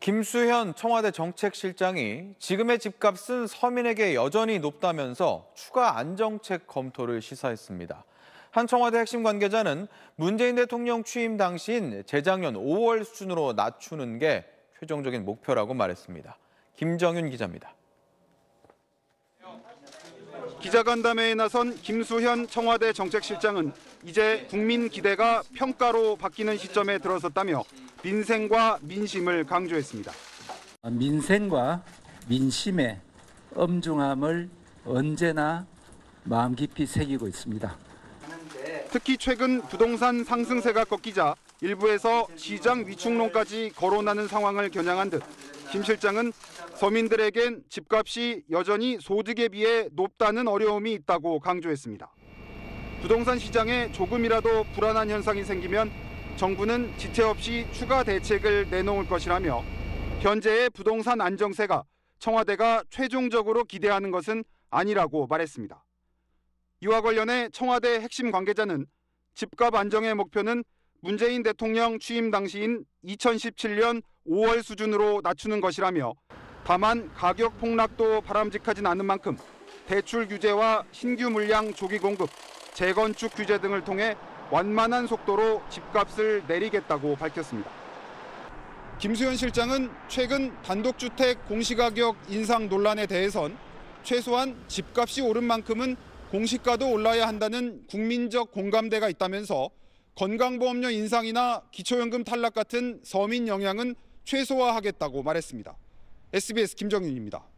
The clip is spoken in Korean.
김수현 청와대 정책실장이 지금의 집값은 서민에게 여전히 높다면서 추가 안정책 검토를 시사했습니다. 한 청와대 핵심 관계자는 문재인 대통령 취임 당시인 재작년 5월 수준으로 낮추는 게 최종적인 목표라고 말했습니다. 김정윤 기자입니다. 기자간담회에 나선 김수현 청와대 정책실장은 이제 국민 기대가 평가로 바뀌는 시점에 들어섰다며 민생과 민심을 강조했습니다. 민생과 민심의 엄중함을 언제나 마음 깊이 새기고 있습니다. 특히 최근 부동산 상승세가 꺾이자 일부에서 시장 위축론까지 거론하는 상황을 겨냥한 듯 김 실장은 서민들에겐 집값이 여전히 소득에 비해 높다는 어려움이 있다고 강조했습니다. 부동산 시장에 조금이라도 불안한 현상이 생기면 정부는 지체 없이 추가 대책을 내놓을 것이라며 현재의 부동산 안정세가 청와대가 최종적으로 기대하는 것은 아니라고 말했습니다. 이와 관련해 청와대 핵심 관계자는 집값 안정의 목표는 문재인 대통령 취임 당시인 2017년 5월 수준으로 낮추는 것이라며 다만 가격 폭락도 바람직하진 않은 만큼 대출 규제와 신규 물량 조기 공급, 재건축 규제 등을 통해 완만한 속도로 집값을 내리겠다고 밝혔습니다. 김수현 실장은 최근 단독주택 공시가격 인상 논란에 대해선 최소한 집값이 오른 만큼은 공시가도 올라야 한다는 국민적 공감대가 있다면서 건강보험료 인상이나 기초연금 탈락 같은 서민 영향은 최소화하겠다고 말했습니다. SBS 김정윤입니다.